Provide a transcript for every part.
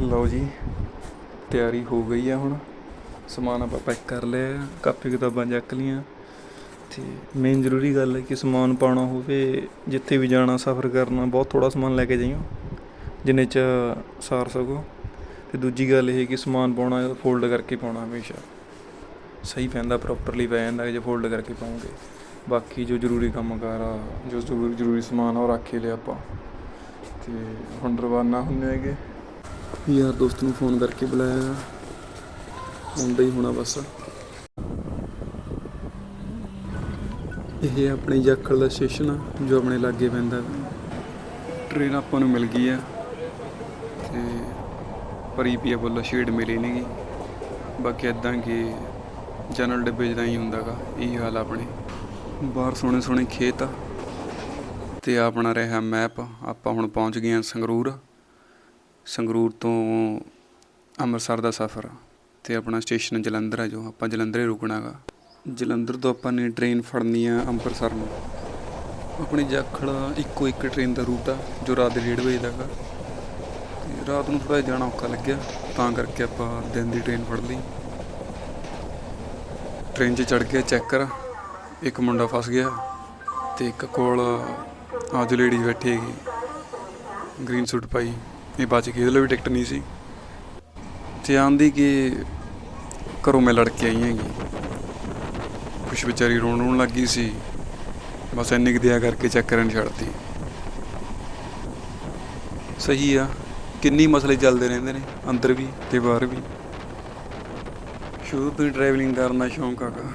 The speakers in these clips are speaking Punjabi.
ਲਓ ਜੀ, ਤਿਆਰੀ ਹੋ ਗਈ ਆ ਹੁਣ। ਸਮਾਨ ਆਪਾਂ ਪੈਕ ਕਰ ਲਿਆ ਕਾਪੀ ਕਿਤਾਬਾਂ ਚੱਕ ਲੀਆਂ ਤੇ ਮੇਨ ਜ਼ਰੂਰੀ ਗੱਲ ਹੈ ਕਿ ਸਮਾਨ ਪਾਉਣਾ ਹੋਵੇ, ਜਿੱਥੇ ਵੀ ਜਾਣਾ, ਸਫ਼ਰ ਕਰਨਾ, ਬਹੁਤ ਥੋੜਾ ਸਮਾਨ ਲੈ ਕੇ ਜਾਈਓ, ਜਿੰਨੇ ਚ ਸਾਰ ਸਕੋ। ਤੇ ਦੂਜੀ ਗੱਲ ਇਹ ਕਿ ਸਮਾਨ ਪਾਉਣਾ ਫੋਲਡ ਕਰਕੇ ਪਾਉਣਾ ਹਮੇਸ਼ਾ। ਸਹੀ ਪੈਂਦਾ ਪ੍ਰੋਪਰਲੀ ਪੈ ਜਾਂਦਾ ਜੇ ਫੋਲਡ ਕਰਕੇ ਪਾਉਂਗੇ। ਬਾਕੀ ਜੋ ਜ਼ਰੂਰੀ ਕੰਮ ਕਾਰ ਆ, ਜੋ ਜ਼ਰੂਰੀ ਜ਼ਰੂਰੀ ਸਮਾਨ ਆ, ਉਹ ਰੱਖ ਹੀ ਲਿਆ ਆਪਾਂ। ਤੇ ਹੁਣ ਰਵਾਨਾ ਹੁੰਦੇ ਹੈਗੇ। ਯਾਰ ਦੋਸਤ ਨੂੰ ਫੋਨ ਕਰਕੇ ਬੁਲਾਇਆ। ਹੁੰਦਾ ਹੀ ਹੋਣਾ ਬਸ। ਇਹ ਆਪਣੇ ਜਾਖਲ ਦਾ ਸਟੇਸ਼ਨ ਆ, ਜੋ ਆਪਣੇ ਲਾਗੇ ਪੈਂਦਾ। ਟ੍ਰੇਨ ਆਪਾਂ ਨੂੰ ਮਿਲ ਗਈ ਆ। ਤੇ ਪਰੀ ਪੀਆ ਬੋਲਾ ਸ਼ੇਡ ਮਿਲੀ ਨਹੀਂਗੀ ਬਾਕੀ ਇਦਾਂ ਕਿ ਜਨਰਲ ਡੱਬੇ 'ਚ ਤਾਂ ਹੀ ਹੁੰਦਾਗਾ ਇਹ ਹਾਲ ਆਪਣੇ। ਬਾਹਰ ਸੋਹਣੇ ਸੋਹਣੇ ਖੇਤ ਆ। ਤੇ ਆਪਣਾ ਰਿਹਾ ਮੈਪ ਆਪਾਂ ਹੁਣ ਪਹੁੰਚ ਗਏ ਹਾਂ ਸੰਗਰੂਰ। ਸੰਗਰੂਰ ਤੋਂ ਅੰਮ੍ਰਿਤਸਰ ਦਾ ਸਫ਼ਰ ਅਤੇ ਆਪਣਾ ਸਟੇਸ਼ਨ ਜਲੰਧਰ ਹੈ ਜੋ ਆਪਾਂ ਜਲੰਧਰੇ ਰੁਕਣਾਗਾ ਜਲੰਧਰ ਤੋਂ ਆਪਾਂ ਨੇ ਟ੍ਰੇਨ ਫੜਨੀ ਆ ਅੰਮ੍ਰਿਤਸਰ ਨੂੰ। ਆਪਣੀ ਜਾਖੜ ਇੱਕੋ ਇੱਕ ਟ੍ਰੇਨ ਦਾ ਰੂਟ ਆ ਜੋ ਰਾਤ ਦੇ 1:30 ਵਜੇ ਦਾ ਗਾ ਤੇ ਰਾਤ ਨੂੰ ਥੋੜਾ ਜਾਣਾ ਔਖਾ ਲੱਗਿਆ, ਤਾਂ ਕਰਕੇ ਆਪਾਂ ਦਿਨ ਦੀ ਟ੍ਰੇਨ ਫੜ ਲਈ। ਟ੍ਰੇਨ 'ਚ ਚੜ ਗਿਆ ਕਰ। ਇੱਕ ਮੁੰਡਾ ਫਸ ਗਿਆ ਤੇ ਇੱਕ ਕੋਲ ਆਜੋ ਲੇਡੀ ਬੈਠੀ ਹੈਗੀ ਗ੍ਰੀਨ ਸੂਟ ਪਾਈ। ਇਹ ਬਚ ਗਈ ਇਹਦੇ ਲਈ ਵੀ ਟਿਕਟ ਨਹੀਂ ਸੀ। ਤੇ ਆਂਦੀ ਕਿ ਘਰੋਂ ਮੈਂ ਲੜ ਕੇ ਆਈ ਹੈਗੀ। ਕੁਛ ਵਿਚਾਰੀ ਰੋਣ ਰੋਣ ਲੱਗੀ ਸੀ। ਬਸ ਇੰਨੀ ਕੁ ਦਿਆ ਕਰਕੇ ਚੈੱਕ ਕਰਨ ਛੱਡਤੀ। ਸਹੀ ਆ, ਕਿੰਨੀ ਮਸਲੇ ਚੱਲਦੇ ਰਹਿੰਦੇ ਨੇ, ਅੰਦਰ ਵੀ ਤੇ ਬਾਹਰ ਵੀ। ਸ਼ੁਰੂ ਤੋਂ ਹੀ ਟਰੈਵਲਿੰਗ ਕਰਨ ਦਾ ਸ਼ੌਂਕ ਆਗਾ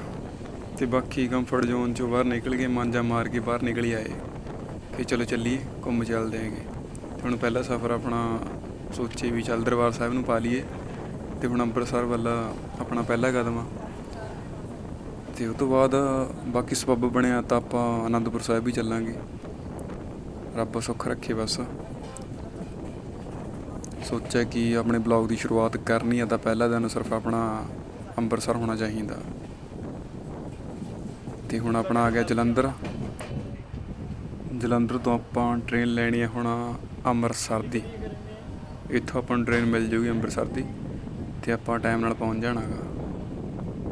ਤੇ ਬਾਕੀ ਕੰਫਰਟ ਜ਼ੋਨ ਚੋਂ ਬਾਹਰ ਨਿਕਲ ਗਏ, ਮਾਂਜਾ ਮਾਰ ਕੇ ਬਾਹਰ ਨਿਕਲ ਆਏ। ਕਿ ਚਲੋ ਚੱਲੀਏ, ਘੁੰਮ ਚੱਲਦੇ ਆਂਗੇ ਹੁਣ ਪਹਿਲਾ ਸਫ਼ਰ ਆਪਣਾ ਸੋਚੇ ਵੀ ਚੱਲ ਦਰਬਾਰ ਸਾਹਿਬ ਨੂੰ ਪਾ ਲਈਏ ਤੇ ਹੁਣ ਅੰਮ੍ਰਿਤਸਰ ਵੱਲ ਆਪਣਾ ਪਹਿਲਾ ਕਦਮ ਆ। ਤੇ ਉਸ ਤੋਂ ਬਾਅਦ ਬਾਕੀ ਸਬੱਬ ਬਣਿਆ ਤਾਂ ਆਪਾਂ ਆਨੰਦਪੁਰ ਸਾਹਿਬ ਵੀ ਚੱਲਾਂਗੇ। ਰੱਬ ਸੁੱਖ ਰੱਖੇ ਬਸ। ਸੋਚਿਆ ਕਿ ਆਪਣੇ ਬਲੌਗ ਦੀ ਸ਼ੁਰੂਆਤ ਕਰਨੀ ਆ ਤਾਂ ਪਹਿਲਾ ਦਿਨ ਸਿਰਫ ਆਪਣਾ ਅੰਮ੍ਰਿਤਸਰ ਹੋਣਾ ਚਾਹੀਦਾ। ਤੇ ਹੁਣ ਆਪਣਾ ਆ ਗਿਆ ਜਲੰਧਰ। ਜਲੰਧਰ ਤੋਂ ਆਪਾਂ ਟ੍ਰੇਨ ਲੈਣੀ ਹੈ ਹੁਣ ਅੰਮ੍ਰਿਤਸਰ ਦੀ। ਇੱਥੋਂ ਆਪਾਂ ਨੂੰ ਟ੍ਰੇਨ ਮਿਲ ਜੂਗੀ ਅੰਮ੍ਰਿਤਸਰ ਦੀ ਤੇ ਆਪਾਂ ਟਾਈਮ ਨਾਲ ਪਹੁੰਚ ਜਾਣਾਗਾ।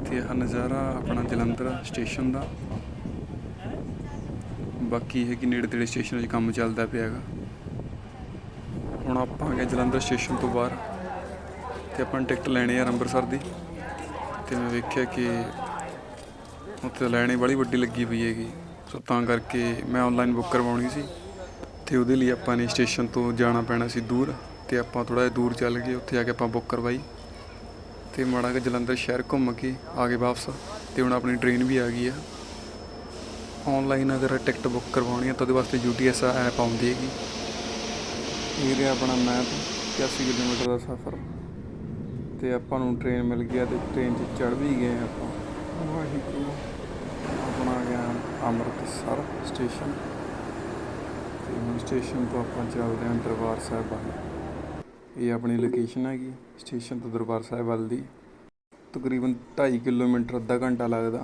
ਤੇ ਇਹ ਨਜ਼ਾਰਾ ਆਪਣਾ ਜਲੰਧਰ ਸਟੇਸ਼ਨ ਦਾ। ਬਾਕੀ ਇਹ ਕਿ ਨੇੜੇ ਤੇੜੇ ਸਟੇਸ਼ਨ 'ਚ ਕੰਮ ਚੱਲਦਾ ਪਿਆ ਹੈਗਾ ਹੁਣ ਆਪਾਂ ਆ ਗਏ ਜਲੰਧਰ ਸਟੇਸ਼ਨ ਤੋਂ ਬਾਹਰ ਤੇ ਆਪਾਂ ਟਿਕਟ ਲੈਣੀ ਹੈ ਅੰਮ੍ਰਿਤਸਰ ਦੀ। ਤੇ ਮੈਂ ਵੇਖਿਆ ਕਿ ਉੱਥੇ ਲੈਣੀ ਬੜੀ ਵੱਡੀ ਲੱਗੀ ਪਈ ਹੈਗੀ। ਸੋ ਤਾਂ ਕਰਕੇ ਮੈਂ ਆਨਲਾਈਨ ਬੁੱਕ ਕਰਵਾਉਣੀ ਸੀ। ਤੇ ਉਹਦੇ ਲਈ ਆਪਾਂ ਨੇ ਸਟੇਸ਼ਨ ਤੋਂ ਜਾਣਾ ਪੈਣਾ ਸੀ ਦੂਰ ਤੇ ਆਪਾਂ ਥੋੜਾ ਜਿਹਾ ਦੂਰ ਚੱਲ ਗਏ ਉੱਥੇ ਆ ਕੇ ਆਪਾਂ ਬੁੱਕ ਕਰਵਾਈ। ਤੇ ਮਾੜਾ ਕਿ ਜਲੰਧਰ ਸ਼ਹਿਰ ਘੁੰਮ ਕੇ ਆ ਗਏ ਵਾਪਸ ਤੇ ਹੁਣ ਆਪਣੀ ਟ੍ਰੇਨ ਵੀ ਆ ਗਈ ਆ। ਆਨਲਾਈਨ ਅਗਰ ਟਿਕਟ ਬੁੱਕ ਕਰਵਾਉਣੀ ਹੈ ਤਾਂ ਉਹਦੇ ਵਾਸਤੇ ਯੂਟੀਐਸ ਐਪ ਆਉਂਦੀ ਹੈਗੀ। ਇਹ ਰਿਹਾ ਆਪਣਾ ਮੈਪ 81 ਕਿਲੋਮੀਟਰ ਦਾ ਸਫ਼ਰ। ਤੇ ਆਪਾਂ ਨੂੰ ਟ੍ਰੇਨ ਮਿਲ ਗਿਆ ਤੇ ਟ੍ਰੇਨ 'ਚ ਚੜ ਵੀ ਗਏ ਆਪਾਂ। ਵਾਹਿਗੁਰੂ। ਆਪਣਾ ਗਿਆ ਅੰਮ੍ਰਿਤਸਰ ਸਟੇਸ਼ਨ। ਸਟੇਸ਼ਨ ਤੋਂ ਆਪਾਂ ਚੱਲਦੇ ਹਾਂ ਦਰਬਾਰ ਸਾਹਿਬ ਵੱਲ। ਇਹ ਆਪਣੀ ਲੋਕੇਸ਼ਨ ਹੈਗੀ, ਸਟੇਸ਼ਨ ਤੋਂ ਦਰਬਾਰ ਸਾਹਿਬ ਵੱਲ ਦੀ। ਤਕਰੀਬਨ 2.5 ਕਿਲੋਮੀਟਰ, ਅੱਧਾ ਘੰਟਾ ਲੱਗਦਾ।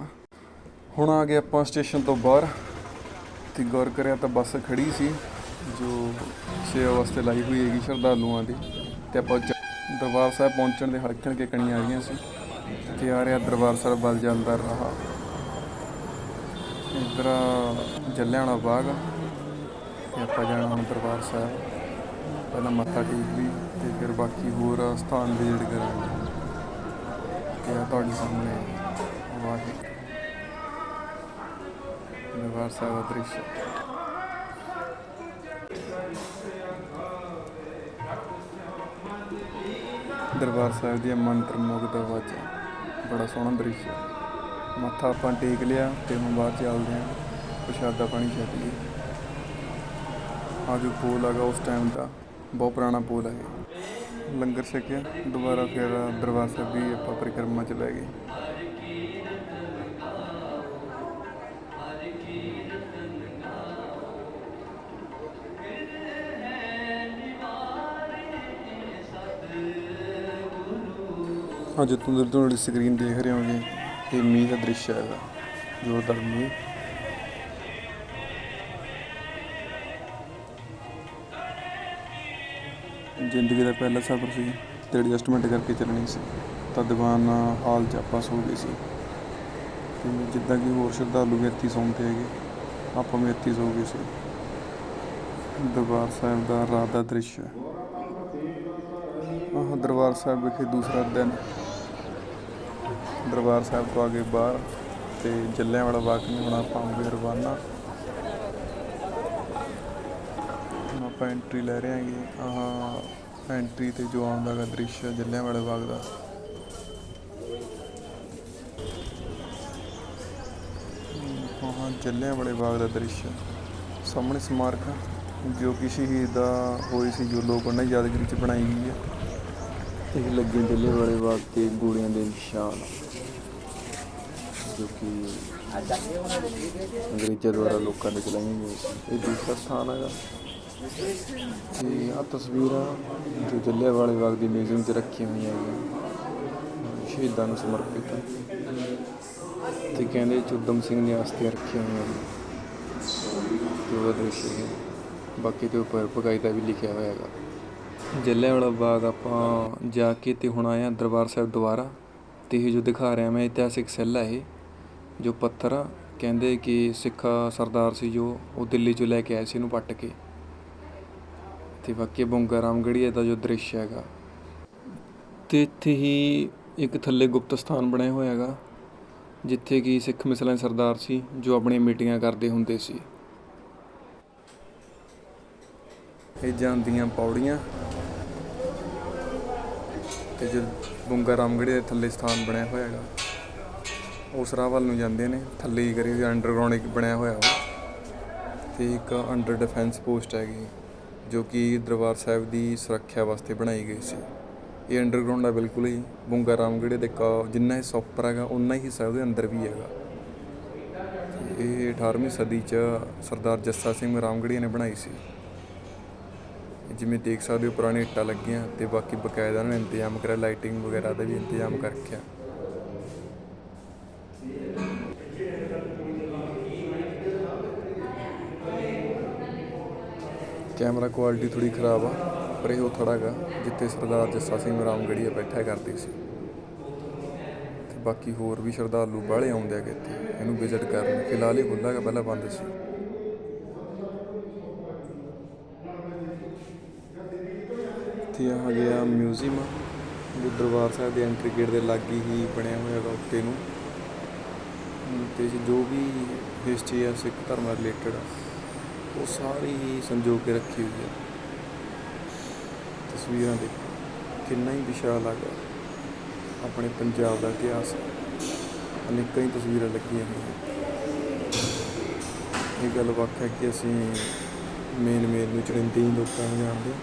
ਹੁਣ ਆ ਗਏ ਆਪਾਂ ਸਟੇਸ਼ਨ ਤੋਂ ਬਾਹਰ। ਤੇ ਗੌਰ ਕਰਿਆ ਤਾਂ ਬੱਸ ਖੜੀ ਸੀ, ਜੋ ਸੇਵਾ ਵਾਸਤੇ ਲਾਈ ਹੋਈ ਹੈਗੀ ਸ਼ਰਧਾਲੂਆਂ ਦੀ। ਤੇ ਆਪਾਂ ਦਰਬਾਰ ਸਾਹਿਬ ਪਹੁੰਚਣ ਦੇ ਹਲਕੇ ਕੇ ਕਣੀਆਂ ਆ ਰਹੀਆਂ ਸੀ। ਤੇ ਆ ਰਿਹਾ ਦਰਬਾਰ ਸਾਹਿਬ ਵੱਲ ਜਾਂਦਾ ਰਹਾ। ਇੱਧਰ ਜਲਿਆਣਾ ਬਾਗ ਤੇ ਆਪਾਂ ਜਾਣਾ ਹੁਣ ਦਰਬਾਰ ਸਾਹਿਬ। ਪਹਿਲਾਂ ਮੱਥਾ ਟੇਕ ਲਈ ਤੇ ਫਿਰ ਬਾਕੀ ਹੋਰ ਸਥਾਨ ਵਿਜ਼ਿਟ ਕਰਾਂਗੇ ਤੇ ਆ ਤੁਹਾਡੇ ਸਾਹਮਣੇ ਵਾਹਿਗੁਰੂ ਦਰਬਾਰ ਸਾਹਿਬ ਦਾ ਦ੍ਰਿਸ਼। ਦਰਬਾਰ ਸਾਹਿਬ ਦੀ ਮੰਤਰ ਮੁਗਧ ਆਵਾਜ਼ ਬੜਾ ਸੋਹਣਾ ਦ੍ਰਿਸ਼ ਹੈ। ਮੱਥਾ ਆਪਾਂ ਟੇਕ ਲਿਆ ਤੇ ਹੁਣ ਬਾਅਦ ਚੱਲਦੇ ਹਾਂ। ਪ੍ਰਸ਼ਾਦਾ ਪਾਣੀ ਛਕ ਲਈ ਆ ਜੋ ਪੋਲ ਹੈਗਾ ਉਸ ਟਾਈਮ ਦਾ, ਬਹੁਤ ਪੁਰਾਣਾ ਪੋਲ ਹੈ ਲੰਗਰ ਛਕਿਆ, ਦੁਬਾਰਾ ਫਿਰ ਦਰਬਾਰ ਸਾਹਿਬ ਦੀ ਆਪਾਂ ਪਰਿਕਰਮਾ ਚ ਲੈ ਗਏ। ਅੱਜ ਤੁਸੀਂ ਤੁਹਾਡੀ ਸਕਰੀਨ ਦੇਖ ਰਹੇ ਹੋਗੇ, ਇਹ ਮੀਂਹ ਦਾ ਦ੍ਰਿਸ਼ ਹੈਗਾ, ਜ਼ੋਰਦਾਰ ਮੀਂਹ। ਜ਼ਿੰਦਗੀ ਦਾ ਪਹਿਲਾ ਸਫ਼ਰ ਸੀ, ਤੇ ਐਡਜਸਟਮੈਂਟ ਕਰਕੇ ਚੱਲਣੀ ਸੀ, ਤਾਂ ਦੀਵਾਨ ਹਾਲ 'ਚ ਆਪਾਂ ਸੌ ਗਏ ਸੀ। ਤੇ ਜਿੱਦਾਂ ਕਿ ਹੋਰ ਸ਼ਰਧਾਲੂ ਵੀ ਸੌਂਦੇ ਹੈਗੇ, ਆਪਾਂ ਵੀ ਇੱਥੇ ਸੋ ਗਏ ਸੀ। ਦਰਬਾਰ ਸਾਹਿਬ ਦਾ ਰਾਤ ਦਾ ਦ੍ਰਿਸ਼ ਆਹ, ਦਰਬਾਰ ਸਾਹਿਬ ਵਿਖੇ ਦੂਸਰਾ ਦਿਨ। ਦਰਬਾਰ ਸਾਹਿਬ ਤੋਂ ਅੱਗੇ ਬਾਹਰ, ਤੇ ਜੱਲਿਆਂਵਾਲਾ ਬਾਗ ਨੂੰ ਹੁਣ ਆਪਾਂ ਹੋਗੇ ਰਵਾਨਾ ਹੁਣ ਆਪਾਂ ਐਂਟਰੀ ਲੈ ਰਹੇ ਹਾਂਗੇ ਆਹ ਐਂਟਰੀ ਤੇ ਜੋ ਆਉਂਦਾ ਗਾ ਦ੍ਰਿਸ਼ ਜੱਲਿਆਂਵਾਲੇ ਬਾਗ ਦਾ। ਹਮ, ਹਾਂ ਜੱਲਿਆਂਵਾਲੇ ਬਾਗ ਦਾ ਦ੍ਰਿਸ਼ ਸਾਹਮਣੇ ਸਮਾਰਕ ਜੋ ਕਿ ਸ਼ਹੀਦ ਦਾ ਹੋਏ ਸੀ ਜੋ ਲੋਕ ਉਹਨਾਂ ਦੀ ਯਾਦਗਾਰੀ ਚ ਬਣਾਈ ਗਈ ਹੈ ਇਹ ਲੱਗੇ ਦਿੱਲੇ ਵਾਲੇ ਬਾਗ ਤੇ ਗੋਲੀਆਂ ਦੇ ਨਿਸ਼ਾਨ ਜੋ ਕਿ ਅੰਗਰੇਜ਼ਾਂ ਦੁਆਰਾ ਲੋਕਾਂ ਦੇ ਚਲਾਈਆਂ ਗਈਆਂ ਇਹ ਦੂਸਰਾ ਸਥਾਨ ਹੈਗਾ। ਤੇ ਆ ਤਸਵੀਰਾਂ ਜੋ ਜੱਲੇ ਬਾਗ ਦੀ ਮਿਊਜ਼ੀਅਮ 'ਚ ਰੱਖੀਆਂ ਹੋਈਆਂ ਹੈਗੀਆਂ। ਸ਼ਹੀਦਾਂ ਨੂੰ ਸਮਰਪਿਤ। ਤੇ ਕਹਿੰਦੇ ਚੁੱਦਮ ਸਿੰਘ ਨੇ ਅਸਥੀਆਂ ਰੱਖੀਆਂ ਹੋਈਆਂ ਨੇ। ਤੇ ਉਹਦਾ ਦ੍ਰਿਸ਼ ਹੈ। ਬਾਕੀ ਤੇ ਉੱਪਰ ਬਕਾਇਦਾ ਵੀ ਲਿਖਿਆ ਹੋਇਆ ਹੈਗਾ। ਜੱਲਿਆਂਵਾਲਾ ਬਾਗ ਆਪਾਂ ਜਾ ਕੇ ਤੇ ਹੁਣ ਆਏ ਆ ਦਰਬਾਰ ਸਾਹਿਬ ਦੁਆਰਾ। ਤੇ ਇਹ ਜੋ ਦਿਖਾ ਰਿਹਾ ਮੈਂ, ਇਤਿਹਾਸਿਕ ਸੈੱਲ ਹੈ ਇਹ। ਜੋ ਪੱਥਰ ਆ, ਕਹਿੰਦੇ ਕਿ ਸਿੱਖ ਸਰਦਾਰ ਸੀ ਜੋ ਉਹ ਦਿੱਲੀ ਚੋਂ ਲੈ ਕੇ ਆਏ ਸੀ ਇਹਨੂੰ ਪੱਟ ਕੇ। ਤੇ ਬਾਕੀ ਬੁੰਗਾ ਰਾਮਗੜੀਆ ਦਾ ਜੋ ਦ੍ਰਿਸ਼ ਹੈਗਾ। ਤੇ ਇੱਥੇ ਹੀ ਇੱਕ ਥੱਲੇ ਗੁਪਤ ਸਥਾਨ ਬਣਿਆ ਹੋਇਆ ਹੈਗਾ, ਜਿੱਥੇ ਕਿ ਸਿੱਖ ਮਿਸਲਾਂ ਸਰਦਾਰ ਸੀ, ਜੋ ਆਪਣੀਆਂ ਮੀਟਿੰਗਾਂ ਕਰਦੇ ਹੁੰਦੇ ਸੀ। ਇਹ ਜਾਂਦੀਆਂ ਪੌੜੀਆਂ ਤੇ ਜੋ ਬੁੰਗਾ ਰਾਮਗੜ੍ਹੇ ਦੇ ਥੱਲੇ ਸਥਾਨ ਬਣਿਆ ਹੋਇਆ ਹੈਗਾ ਉਸ ਰਾਹ ਵੱਲ ਨੂੰ ਜਾਂਦੇ ਨੇ। ਥੱਲੇ ਹੀ ਕਰੀ ਅੰਡਰਗਰਾਉਂਡ ਇੱਕ ਬਣਿਆ ਹੋਇਆ ਵਾ, ਤੇ ਇੱਕ ਅੰਡਰ ਡਿਫੈਂਸ ਪੋਸਟ ਹੈਗੀ। ਜੋ ਕਿ ਦਰਬਾਰ ਸਾਹਿਬ ਦੀ ਸੁਰੱਖਿਆ ਵਾਸਤੇ ਬਣਾਈ ਗਈ ਸੀ। ਇਹ ਅੰਡਰਗਰਾਉਂਡ ਆ ਬਿਲਕੁਲ ਹੀ। ਬੁੰਗਾ ਰਾਮਗੜ੍ਹੇ ਦੇ ਕਾ, ਜਿੰਨਾ ਹਿੱਸਾ ਉੱਪਰ ਹੈਗਾ ਉਨਾ ਹੀ ਹਿੱਸਾ ਉਹਦੇ ਅੰਦਰ ਵੀ ਹੈਗਾ। ਇਹ 18ਵੀਂ ਸਦੀ ਚ ਸਰਦਾਰ ਜੱਸਾ ਸਿੰਘ ਰਾਮਗੜ੍ਹੀਆ ਨੇ ਬਣਾਈ ਸੀ। ਜਿਵੇਂ ਦੇਖ ਸਕਦੇ ਹੋ ਪੁਰਾਣੇ ਇੱਟਾਂ ਲੱਗੀਆਂ ਤੇ ਬਾਕੀ ਬਕਾਇਦਾ ਉਹਨਾਂ ਨੇ ਇੰਤਜ਼ਾਮ ਕਰਿਆ ਲਾਈਟਿੰਗ ਵਗੈਰਾ ਦਾ ਵੀ ਇੰਤਜ਼ਾਮ ਕਰ ਰੱਖਿਆ ਕੈਮਰਾ ਕੁਆਲਿਟੀ ਥੋੜੀ ਖਰਾਬ ਆ ਪਰ ਇਹ ਉਹ ਥੋੜਾ ਗਾ ਜਿੱਥੇ ਸਰਦਾਰ ਜੱਸਾ ਸਿੰਘ ਰਾਮਗੜੀਆ ਬੈਠਾ ਕਰਦੇ ਸੀ ਤੇ ਬਾਕੀ ਹੋਰ ਵੀ ਸ਼ਰਧਾਲੂ ਬਾਹਲੇ ਆਉਂਦੇ ਹੈਗੇ ਇੱਥੇ ਇਹਨੂੰ ਵਿਜ਼ਿਟ ਕਰਨ। ਫਿਲਹਾਲ ਇਹ ਖੁੱਲ੍ਹਾ ਗਾ ਪਹਿਲਾਂ ਬੰਦ ਸੀ। ਤੇ ਆ ਗਿਆ ਮਿਊਜ਼ੀਅਮ ਜੋ ਦਰਬਾਰ ਸਾਹਿਬ ਦੇ ਐਂਟਰੀ ਗੇਟ ਦੇ ਲਾਗੇ ਹੀ ਬਣਿਆ ਹੋਇਆ ਹੈਗਾ ਉੱਤੇ ਨੂੰ। ਹਮ, ਤੇ ਜੋ ਵੀ ਹਿਸਟਰੀ ਆ ਸਿੱਖ ਧਰਮ ਨਾਲ ਰਿਲੇਟਡ ਉਹ ਸਾਰੀ ਹੀ ਸੰਜੋ ਕੇ ਰੱਖੀ ਹੋਈ ਹੈ। ਤਸਵੀਰਾਂ ਦੇਖੋ, ਕਿੰਨਾ ਹੀ ਵਿਸ਼ਾਲ ਹੈਗਾ ਆਪਣੇ ਪੰਜਾਬ ਦਾ ਇਤਿਹਾਸ, ਅਨੇਕਾਂ ਹੀ ਤਸਵੀਰਾਂ ਲੱਗੀਆਂ ਹੋਈਆਂ। ਇਹ ਗੱਲ ਵੱਖ ਹੈ ਕਿ ਅਸੀਂ ਮੇਨ ਮੇਨ ਨੂੰ ਚੜਿੰਦੇ ਹੀ ਲੋਕਾਂ ਨੂੰ ਜਾਣਦੇ ਹਾਂ।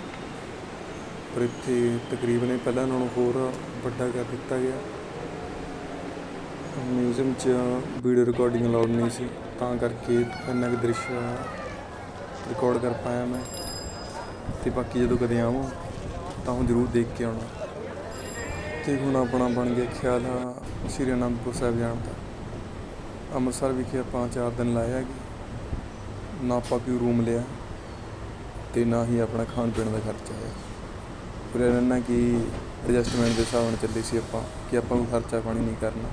ਪਰ ਇੱਥੇ ਤਕਰੀਬਨ ਇਹ ਪਹਿਲਾਂ ਨਾਲੋਂ ਹੋਰ ਵੱਡਾ ਕਰ ਦਿੱਤਾ ਗਿਆ। ਮਿਊਜ਼ੀਅਮ 'ਚ ਵੀਡੀਓ ਰਿਕਾਰਡਿੰਗ ਅਲਾਉਡ ਨਹੀਂ ਸੀ, ਤਾਂ ਕਰਕੇ ਇੰਨਾ ਕੁ ਦ੍ਰਿਸ਼ ਰਿਕਾਰਡ ਕਰ ਪਾਇਆ ਮੈਂ। ਤੇ ਬਾਕੀ ਜਦੋਂ ਕਦੇ ਆਵਾਂ, ਤਾਂ ਹੁਣ ਜ਼ਰੂਰ ਦੇਖ ਕੇ ਆਉਣਾ। ਤੇ ਹੁਣ ਆਪਣਾ ਬਣ ਗਿਆ ਖਿਆਲ ਆ ਸ੍ਰੀ ਅਨੰਦਪੁਰ ਸਾਹਿਬ ਜਾਣ ਦਾ। ਅੰਮ੍ਰਿਤਸਰ ਵਿਖੇ ਆਪਾਂ ਚਾਰ ਦਿਨ ਲਾਏ ਹੈਗੇ। ਨਾ ਆਪਾਂ ਕੋਈ ਰੂਮ ਲਿਆ, ਤੇ ਨਾ ਹੀ ਆਪਣਾ ਖਾਣ ਪੀਣ ਦਾ ਖਰਚਾ ਹੈ ਫਿਰ ਇਹਨਾਂ ਕਿ ਐਡਜਸਟਮੈਂਟ ਦੇ ਹਿਸਾਬ ਨਾਲ ਚੱਲੇ ਸੀ ਆਪਾਂ, ਕਿ ਆਪਾਂ ਨੂੰ ਖਰਚਾ ਪਾਣੀ ਨਹੀਂ ਕਰਨਾ,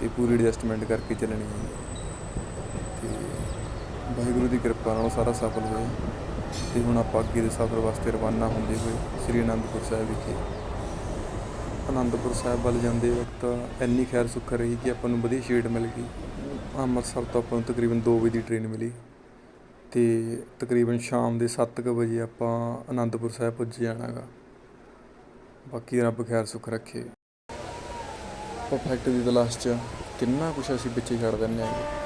ਤੇ ਪੂਰੀ ਐਡਜਸਟਮੈਂਟ ਕਰਕੇ ਚੱਲਣੀ ਹੈ। ਵਾਹਿਗੁਰੂ ਦੀ ਕਿਰਪਾ ਨਾਲ ਸਾਰਾ ਸਫਲ ਹੋਇਆ। ਤੇ ਹੁਣ ਆਪਾਂ ਅੱਗੇ ਦੇ ਸਫ਼ਰ ਵਾਸਤੇ ਰਵਾਨਾ ਹੁੰਦੇ ਹੋਏ ਸ੍ਰੀ ਅਨੰਦਪੁਰ ਸਾਹਿਬ ਵਿਖੇ। ਅਨੰਦਪੁਰ ਸਾਹਿਬ ਵੱਲ ਜਾਂਦੇ ਵਕਤ ਇੰਨੀ ਖੈਰ ਸੁੱਖ ਰਹੀ ਕਿ ਆਪਾਂ ਨੂੰ ਵਧੀਆ ਸ਼ੀਟ ਮਿਲ ਗਈ। ਅੰਮ੍ਰਿਤਸਰ ਤੋਂ ਆਪਾਂ ਨੂੰ ਤਕਰੀਬਨ 2 ਵਜੇ ਦੀ ਟ੍ਰੇਨ ਮਿਲੀ। ਤੇ ਤਕਰੀਬਨ ਸ਼ਾਮ ਦੇ 7:00 ਵਜੇ ਆਪਾਂ ਅਨੰਦਪੁਰ ਸਾਹਿਬ ਪੁੱਜ ਜਾਣਾਗਾ। ਬਾਕੀ ਰੱਬ ਖੈਰ ਸੁੱਖ ਰੱਖੇ। ਪਰਫੈਕਟ ਦੀ ਤਲਾਸ਼ 'ਚ ਕਿੰਨਾ ਕੁਛ ਅਸੀਂ ਪਿੱਛੇ ਛੱਡ ਦਿੰਦੇ ਹਾਂ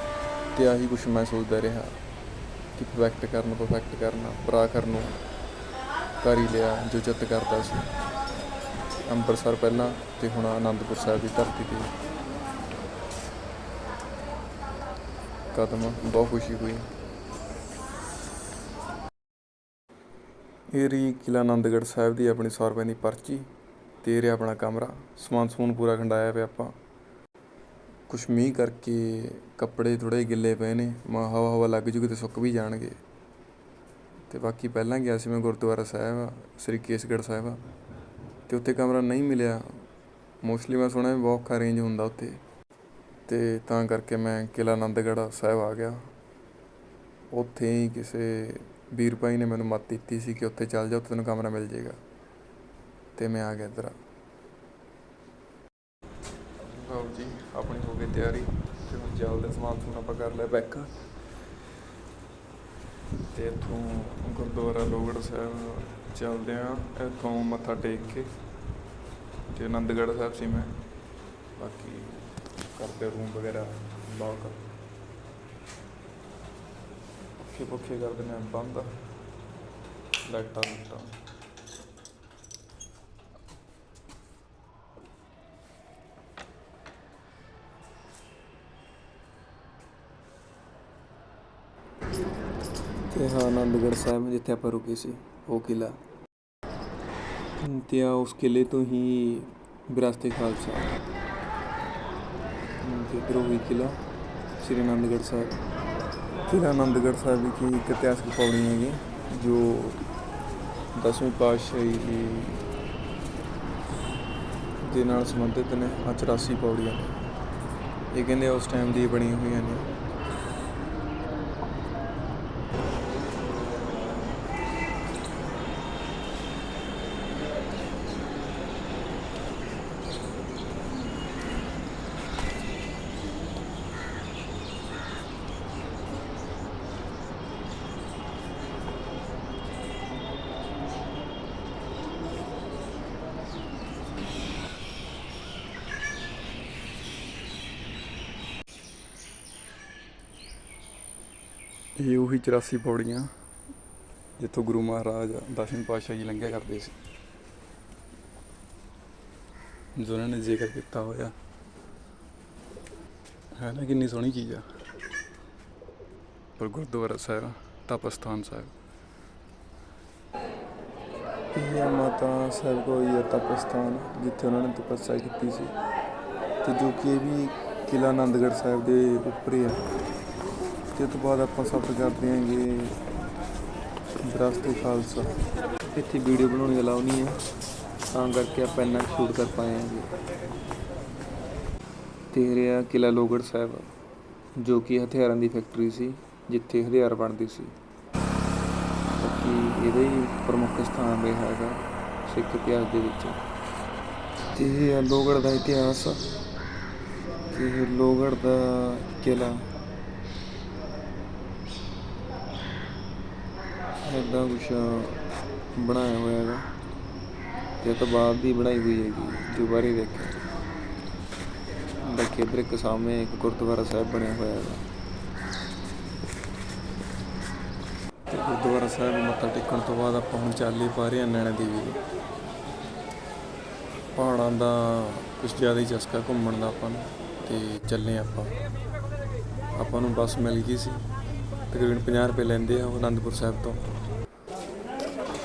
ਤੇ ਆਹੀ ਕੁਛ ਮੈਂ ਸੋਚਦਾ ਰਿਹਾ ਕਿ ਪਰਫੈਕਟ ਕਰਨ ਪਰਫੈਕਟ ਕਰਨਾ ਪ੍ਰਾਖਰ ਨੂੰ ਕਰ ਹੀ ਲਿਆ, ਜੋ ਜਿੱਤ ਕਰਦਾ ਸੀ। ਅੰਮ੍ਰਿਤਸਰ ਪਹਿਲਾਂ ਤੇ ਹੁਣ ਆਨੰਦਪੁਰ ਸਾਹਿਬ ਦੀ ਧਰਤੀ ਤੇ। ਕਦਮ ਬਹੁਤ ਖੁਸ਼ੀ ਹੋਈ। ਇਹ ਰਹੀ ਕਿਲਾ ਆਨੰਦਗੜ੍ਹ ਸਾਹਿਬ ਦੀ ਆਪਣੀ 100 ਰੁਪਏ ਦੀ ਪਰਚੀ ਤੇ ਇਹ ਰਿਹਾ ਆਪਣਾ ਕਮਰਾ। ਸਮਾਨ ਸਮੂਨ ਪੂਰਾ ਖੰਡਾਇਆ ਪਿਆ ਆਪਾਂ। ਕੁਛ ਮੀਂਹ ਕਰਕੇ ਕੱਪੜੇ ਥੋੜੇ ਗਿੱਲੇ ਪਏ ਨੇ, ਮਾ ਹਵਾ ਹਵਾ ਲੱਗ ਜੂਗੀ ਅਤੇ ਸੁੱਕ ਵੀ ਜਾਣਗੇ। ਅਤੇ ਬਾਕੀ ਪਹਿਲਾਂ ਗਿਆ ਸੀ ਮੈਂ ਗੁਰਦੁਆਰਾ ਸਾਹਿਬ, ਸ੍ਰੀ ਕੇਸਗੜ੍ਹ ਸਾਹਿਬ। ਅਤੇ ਉੱਥੇ ਕਮਰਾ ਨਹੀਂ ਮਿਲਿਆ। ਮੋਸਟਲੀ ਮੈਂ ਸੁਣਿਆ ਵੀ ਬਹੁਤ ਔਖਾ ਰੇਂਜ ਹੁੰਦਾ ਉੱਥੇ। ਅਤੇ ਤਾਂ ਕਰਕੇ ਮੈਂ ਕਿਲ੍ਹਾ ਆਨੰਦਗੜ੍ਹ ਸਾਹਿਬ ਆ ਗਿਆ। ਉੱਥੇ ਹੀ ਕਿਸੇ ਵੀਰ ਭਾਈ ਨੇ ਮੈਨੂੰ ਮੱਤ ਦਿੱਤੀ ਸੀ ਕਿ ਉੱਥੇ ਚੱਲ ਜਾ, ਉੱਥੇ ਤੈਨੂੰ ਕਮਰਾ ਮਿਲ ਜਾਏਗਾ ਅਤੇ ਮੈਂ ਆ ਗਿਆ ਇੱਧਰ। ਲਓ ਜੀ, ਆਪਣੀ ਹੋ ਗਈ ਤਿਆਰੀ, ਤੇ ਹੁਣ ਚੱਲਦੇ ਸਮਾਨ ਸਮੂਨ ਆਪਾਂ ਕਰ ਲਿਆ ਪੈਕ। ਤੇ ਇੱਥੋਂ ਗੁਰਦੁਆਰਾ ਲੋਹਗੜ੍ਹ ਸਾਹਿਬ ਚੱਲਦੇ ਆ, ਇੱਥੋਂ ਮੱਥਾ ਟੇਕ ਕੇ, ਤੇ ਆਨੰਦਗੜ੍ਹ ਸਾਹਿਬ ਸੀ ਮੈਂ। ਬਾਕੀ ਕਰਦੇ ਰੂਮ ਵਗੈਰਾ ਲੌਕ ਪੱਖੇ ਭੁੱਖੇ ਕਰ ਦਿੰਦੇ ਆ ਬੰਦ। ਲਾਈਟਾਂ ਲੂਟਾਂ ਤੇ ਹਾਂ ਆਨੰਦਗੜ੍ਹ ਸਾਹਿਬ ਜਿੱਥੇ ਆਪਾਂ ਰੁਕੇ ਸੀ ਉਹ ਕਿਲਾ ਤੇ ਆ ਉਸ ਕਿਲੇ ਤੋਂ ਹੀ ਵਿਰਾਸਤੇ ਖਾਲਸਾ। ਹਮ, ਤੇ ਇੱਧਰ ਕਿਲਾ ਸ੍ਰੀ ਆਨੰਦਗੜ੍ਹ ਸਾਹਿਬ। ਕਿਲ੍ਹਾ ਆਨੰਦਗੜ੍ਹ ਸਾਹਿਬ ਵਿਖੇ ਇੱਕ ਇਤਿਹਾਸਕ ਪੌੜੀ ਹੈਗੀ ਜੋ ਦਸਵੀਂ ਪਾਤਸ਼ਾਹੀ ਦੀ ਦੇ ਨਾਲ ਸੰਬੰਧਿਤ ਨੇ ਆਹ 84 ਪੌੜੀਆਂ ਇਹ ਕਹਿੰਦੇ ਉਸ ਟਾਈਮ ਦੀ ਬਣੀਆਂ ਹੋਈਆਂ ਨੇ। ਇਹ ਉਹੀ 84 ਪੌੜੀਆਂ ਜਿੱਥੋਂ ਗੁਰੂ ਮਹਾਰਾਜ ਦਸਵੀਂ ਪਾਤਸ਼ਾਹ ਜੀ ਲੰਘਿਆ ਕਰਦੇ ਸੀ। ਜੋ ਉਹਨਾਂ ਨੇ ਜ਼ਿਕਰ ਕੀਤਾ ਹੋਇਆ। ਹੈ ਨਾ ਕਿੰਨੀ ਸੋਹਣੀ ਚੀਜ਼ ਆ। ਪਰ ਗੁਰਦੁਆਰਾ ਸਾਹਿਬ, ਤਪਸਥਾਨ ਸਾਹਿਬ। ਇਹ ਮਾਤਾ ਸਾਹਿਬ ਕੋਈ ਹੈ ਤਪਸਥਾਨ, ਜਿੱਥੇ ਉਹਨਾਂ ਨੇ ਤਪੱਸਿਆ ਕੀਤੀ ਸੀ। ਤੇ ਜੋ ਕਿ ਵੀ ਕਿਲਾ ਆਨੰਦਗੜ੍ਹ ਸਾਹਿਬ ਦੇ ਉੱਪਰ ਹੀ ਆ। ਤੇ ਤੋਂ ਬਾਅਦ ਆਪਾਂ ਸਫ਼ਰ ਕਰਦੇ ਹਾਂਗੇ ਵਿਰਾਸਤੇ ਖਾਲਸਾ। ਇੱਥੇ ਵੀਡੀਓ ਬਣਾਉਣੀ ਅਲਾਉ ਨਹੀਂ ਹੈ, ਤਾਂ ਕਰਕੇ ਆਪਾਂ ਇੰਨਾ ਸ਼ੂਟ ਕਰ ਪਾਏ ਹਾਂਗੇ ਤੇ ਰਿਹਾ ਕਿਲਾ ਲੋਹਗੜ੍ਹ ਸਾਹਿਬ, ਜੋ ਕਿ ਹਥਿਆਰਾਂ ਦੀ ਫੈਕਟਰੀ ਸੀ, ਜਿੱਥੇ ਹਥਿਆਰ ਬਣਦੇ ਸੀ। ਬਾਕੀ ਇਹਦਾ ਹੀ ਪ੍ਰਮੁੱਖ ਸਥਾਨ ਰਿਹਾ ਹੈਗਾ, ਸਿੱਖ ਇਤਿਹਾਸ ਦੇ ਵਿੱਚ। ਤੇ ਇਹ ਹੈ ਲੋਹਗੜ੍ਹ ਦਾ ਇਤਿਹਾਸ। ਤੇ ਇਹ ਲੋਹਗੜ੍ਹ ਦਾ ਕਿਲਾ ਇੱਦਾਂ ਕੁਛ ਬਣਾਇਆ ਹੋਇਆ ਹੈਗਾ। ਤੇ ਇਹ ਤੋਂ ਬਾਅਦ ਦੀ ਬਣਾਈ ਹੋਈ ਹੈਗੀ ਜੋ ਬਾਰੇ ਦੇਖਿਆ ਬਾਕੀ ਇੱਧਰ ਇੱਕ ਸਾਹਮਣੇ ਇੱਕ ਗੁਰਦੁਆਰਾ ਸਾਹਿਬ ਬਣਿਆ ਹੋਇਆ ਹੈਗਾ। ਤੇ ਗੁਰਦੁਆਰਾ ਸਾਹਿਬ ਨੂੰ ਮੱਥਾ ਟੇਕਣ ਤੋਂ ਬਾਅਦ ਆਪਾਂ ਹੁਣ ਚਾਲੇ ਪਾ ਰਹੇ ਹਾਂ ਨੈਣਾ ਦੇਵੀ। ਦੇ ਪਹਾੜਾਂ ਦਾ ਕੁਝ ਜ਼ਿਆਦਾ ਹੀ ਚਸਕਾ ਘੁੰਮਣ ਦਾ ਆਪਾਂ ਨੂੰ, ਤੇ ਚੱਲੇ ਆਪਾਂ। ਆਪਾਂ ਨੂੰ ਬੱਸ ਮਿਲ ਗਈ ਸੀ। ਤਕਰੀਬਨ 50 ਰੁਪਏ ਲੈਂਦੇ ਆ ਉਹ ਅਨੰਦਪੁਰ ਸਾਹਿਬ ਤੋਂ।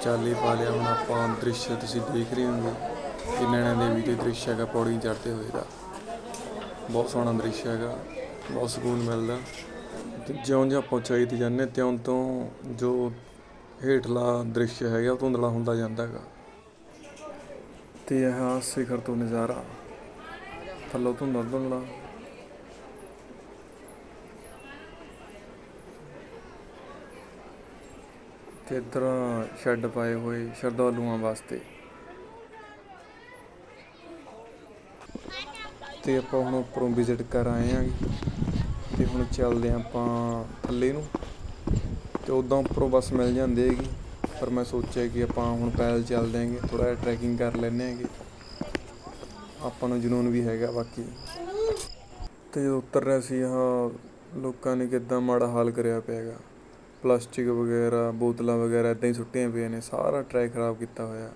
ਚਾਲੇ ਪਾ ਲਿਆ, ਹੁਣ ਆਪਾਂ ਦ੍ਰਿਸ਼ ਤੁਸੀਂ ਦੇਖ ਰਹੇ ਹੋਗੇ ਇਹ ਨੈਣਾ ਦੇਵੀ ਦੇ ਦ੍ਰਿਸ਼ ਹੈਗਾ ਪੌੜੀ ਚੜ੍ਹਦੇ ਹੋਏ ਦਾ। ਬਹੁਤ ਸੋਹਣਾ ਦ੍ਰਿਸ਼ ਹੈਗਾ, ਬਹੁਤ ਸਕੂਨ ਮਿਲਦਾ। ਤੇ ਜਿਉਂ ਜਿਉਂ ਆਪਾਂ ਉਚਾਈ ਤੇ ਜਾਂਦੇ, ਤਿਉਂ ਤੋਂ ਜੋ ਹੇਠਲਾ ਦ੍ਰਿਸ਼ ਹੈਗਾ, ਉਹ ਧੁੰਦਲਾ ਹੁੰਦਾ ਜਾਂਦਾ ਹੈਗਾ। ਤੇ ਇਹ ਸਿਖਰ ਤੋਂ ਨਜ਼ਾਰਾ। ਥੱਲੋਂ ਧੁੰਦਲਾ ਧੁੰਦਲਾ। ਤੇ ਇੱਧਰ ਸ਼ੈੱਡ ਪਾਏ ਹੋਏ ਸ਼ਰਧਾਲੂਆਂ ਵਾਸਤੇ। ਤੇ ਆਪਾਂ ਹੁਣ ਉੱਪਰੋਂ ਵਿਜ਼ਿਟ ਕਰ ਆਏ ਆਂ ਤੇ ਹੁਣ ਚੱਲਦੇ ਆਂ ਆਪਾਂ ਥੱਲੇ ਨੂੰ। ਤੇ ਉਦਾਂ ਉੱਪਰੋਂ ਬੱਸ ਮਿਲ ਜਾਂਦੀ ਹੈਗੀ। ਪਰ ਮੈਂ ਸੋਚਿਆ ਕਿ ਆਪਾਂ ਹੁਣ ਪੈਦਲ ਚੱਲਦੇ ਆਂਗੇ ਥੋੜਾ ਜਿਹਾ ਟਰੈਕਿੰਗ ਕਰ ਲੈਂਦੇ ਆਂਗੇ ਆਪਾਂ ਨੂੰ ਜਨੂਨ ਵੀ ਹੈਗਾ ਬਾਕੀ। ਤੇ ਜਦੋਂ ਉਤਰ ਰਿਹਾ ਸੀ ਹਾਂ ਲੋਕਾਂ ਨੇ ਕਿਦਾਂ ਮਾੜਾ ਹਾਲ ਕਰਿਆ ਪਿਆ ਹੈਗਾ। ਪਲਾਸਟਿਕ ਵਗੈਰਾ, ਬੋਤਲਾਂ ਵਗੈਰਾ ਇਦਾਂ ਹੀ ਸੁੱਟੀਆਂ ਪਈਆਂ ਨੇ, ਸਾਰਾ ਟਰੈਕ ਖਰਾਬ ਕੀਤਾ ਹੋਇਆ।